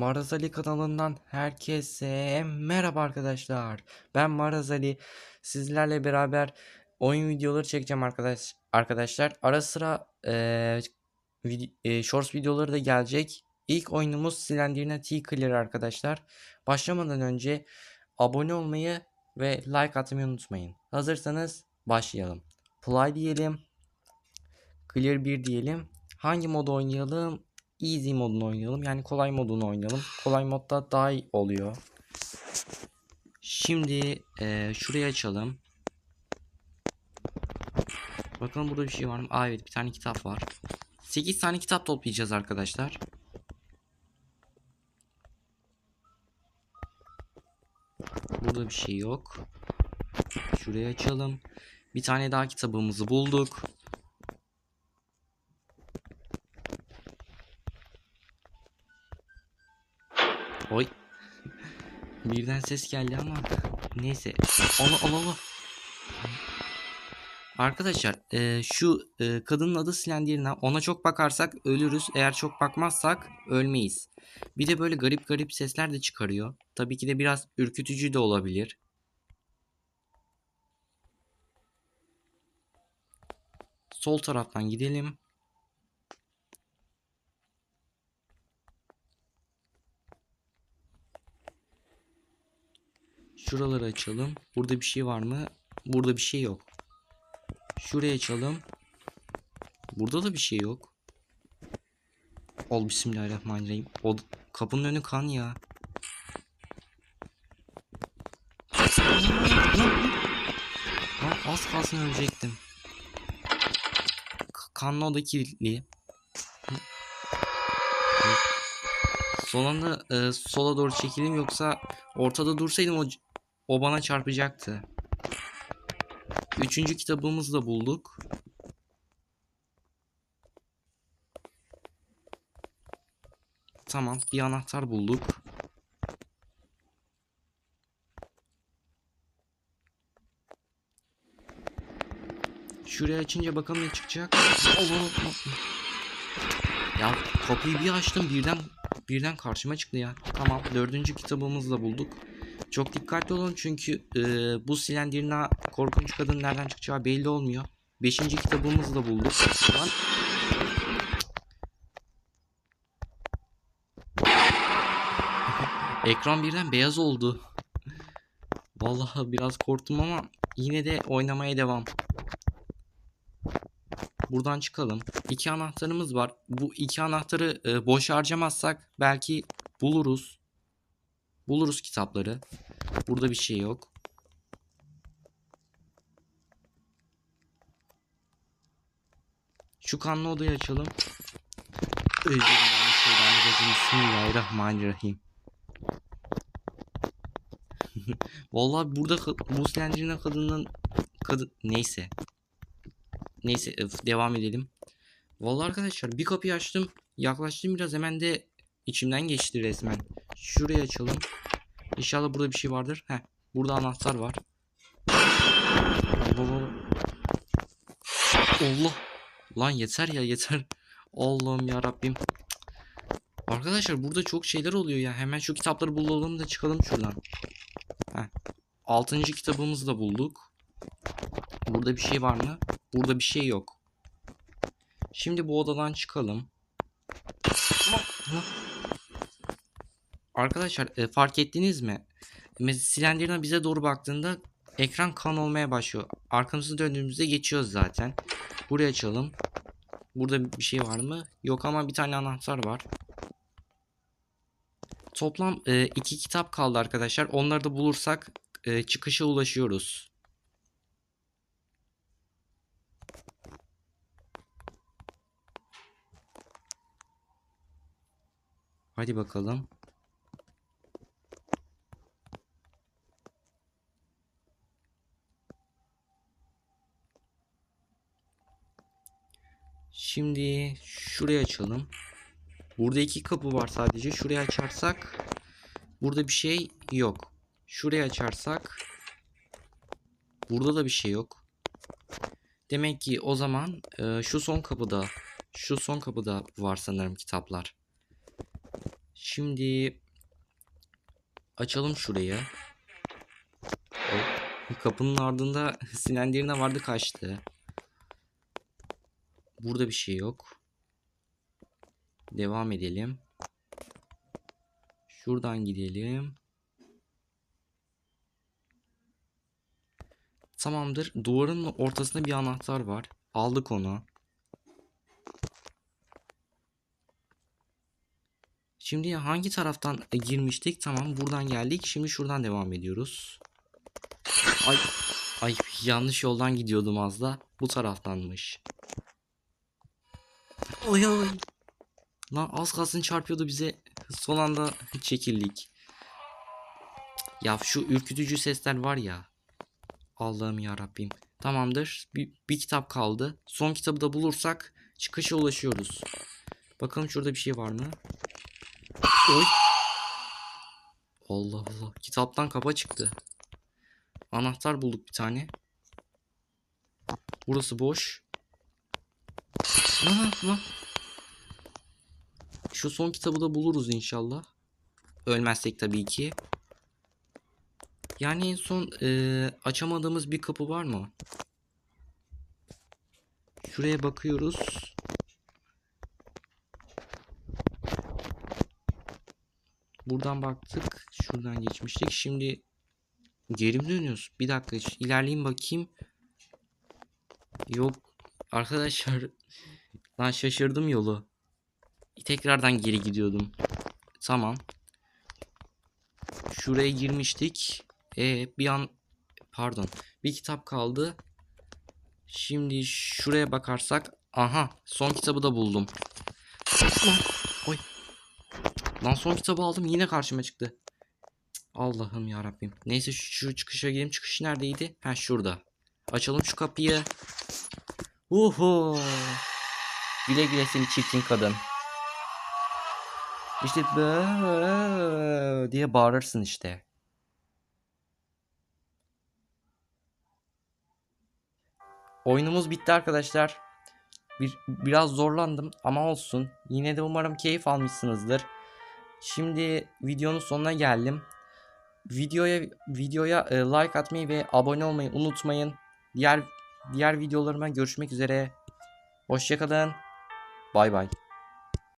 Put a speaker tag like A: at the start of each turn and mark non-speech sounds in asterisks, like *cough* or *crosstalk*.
A: Marazali kanalından herkese merhaba arkadaşlar. Ben Marazali. Sizlerle beraber oyun videoları çekeceğim arkadaş arkadaşlar. Ara sıra eee vid- eee, shorts videoları da gelecek. İlk oyunumuz Slenderina T-Clear arkadaşlar. Başlamadan önce abone olmayı ve like atmayı unutmayın. Hazırsanız başlayalım. Play diyelim. Clear 1 diyelim. Hangi modu oynayalım? Easy modunu oynayalım. Yani kolay modunu oynayalım. Kolay modda daha iyi oluyor. Şimdi eee şurayı açalım. Bakalım burada bir şey var mı? Aa evet bir tane kitap var. 8 tane kitap toplayacağız arkadaşlar. Burada bir şey yok. Şurayı açalım. Bir tane daha kitabımızı bulduk. Oy. Birden ses geldi ama neyse. Allah Allah Allah. Arkadaşlar e, şu e, kadının adı Slenderina. Ona çok bakarsak ölürüz. Eğer çok bakmazsak ölmeyiz. Bir de böyle garip garip sesler de çıkarıyor. Tabii ki de biraz ürkütücü de olabilir. Sol taraftan gidelim. Şuraları açalım. Burada bir şey var mı? Burada bir şey yok. Şurayı açalım. Burada da bir şey yok. Ol bismillahirrahmanirrahim. O kapının önü kan ya. Lan az kalsın ölecektim. Kanlı oda kilitli. Son anda e, sola doğru çekildim yoksa ortada dursaydım o, o bana çarpacaktı. Üçüncü kitabımızı da bulduk. Tamam bir anahtar bulduk. Şurayı açınca bakalım ne çıkacak. Ya kapıyı bir açtım birden birden karşıma çıktı ya. Tamam dördüncü kitabımızı da bulduk. Çok dikkatli olun çünkü e, bu Slenderina korkunç kadın nereden çıkacağı belli olmuyor. Beşinci kitabımızı da bulduk. Lan. *laughs* Ekran birden beyaz oldu. Vallahi biraz korktum ama yine de oynamaya devam. Buradan çıkalım. İki anahtarımız var. Bu iki anahtarı e, boş harcamazsak belki buluruz. Buluruz kitapları. Burada bir şey yok. Şu kanlı odayı açalım. Bismillahirrahmanirrahim. *laughs* Vallahi burada bu Slender'in kadının kadın neyse. Neyse devam edelim. Vallahi arkadaşlar bir kapıyı açtım. Yaklaştım biraz hemen de içimden geçti resmen. Şurayı açalım. İnşallah burada bir şey vardır. Heh. Burada anahtar var. Allah. Lan yeter ya yeter. Allah'ım ya Rabbim. Arkadaşlar burada çok şeyler oluyor ya. Hemen şu kitapları bulalım da çıkalım şuradan. Heh. Altıncı kitabımızı da bulduk. Burada bir şey var mı? Burada bir şey yok. Şimdi bu odadan çıkalım. Arkadaşlar e, fark ettiniz mi? Mesela bize doğru baktığında ekran kan olmaya başlıyor. Arkamızı döndüğümüzde geçiyoruz zaten. Buraya açalım. Burada bir şey var mı? Yok ama bir tane anahtar var. Toplam e, iki kitap kaldı arkadaşlar. Onları da bulursak e, çıkışa ulaşıyoruz. Hadi bakalım. Şimdi şurayı açalım. Burada iki kapı var sadece. Şurayı açarsak burada bir şey yok. Şurayı açarsak burada da bir şey yok. Demek ki o zaman e, şu son kapıda şu son kapıda var sanırım kitaplar. Şimdi açalım şurayı. Kapının ardında *laughs* silendirine vardı kaçtı. Burada bir şey yok. Devam edelim. Şuradan gidelim. Tamamdır. Duvarın ortasında bir anahtar var. Aldık onu. Şimdi hangi taraftan girmiştik? Tamam buradan geldik. Şimdi şuradan devam ediyoruz. Ay, ay yanlış yoldan gidiyordum az da. Bu taraftanmış. Oy oy. Lan az kalsın çarpıyordu bize. Son anda çekildik. Ya şu ürkütücü sesler var ya. Allah'ım ya Rabbim. Tamamdır. Bir, bir kitap kaldı. Son kitabı da bulursak çıkışa ulaşıyoruz. Bakalım şurada bir şey var mı? Oy. Allah Allah. Kitaptan kapa çıktı. Anahtar bulduk bir tane. Burası boş. Lan lan. Şu son kitabı da buluruz inşallah. Ölmezsek tabii ki. Yani en son eee, açamadığımız bir kapı var mı? Şuraya bakıyoruz. Buradan baktık. Şuradan geçmiştik. Şimdi geri mi dönüyoruz? Bir dakika ilerleyeyim bakayım. Yok. Arkadaşlar lan şaşırdım yolu. Tekrardan geri gidiyordum. Tamam. Şuraya girmiştik. E bir an pardon. Bir kitap kaldı. Şimdi şuraya bakarsak aha son kitabı da buldum. Oy. Lan son kitabı aldım yine karşıma çıktı. Allah'ım ya Rabbim. Neyse şu, şu çıkışa gidelim. Çıkış neredeydi? Ha şurada. Açalım şu kapıyı. Uhu. Güle güle seni çirkin kadın. İşte böyle diye bağırırsın işte. Oyunumuz bitti arkadaşlar. Bir, biraz zorlandım ama olsun. Yine de umarım keyif almışsınızdır. Şimdi videonun sonuna geldim. Videoya videoya e, like atmayı ve abone olmayı unutmayın. Diğer diğer videolarıma görüşmek üzere. Hoşçakalın. Bay bay.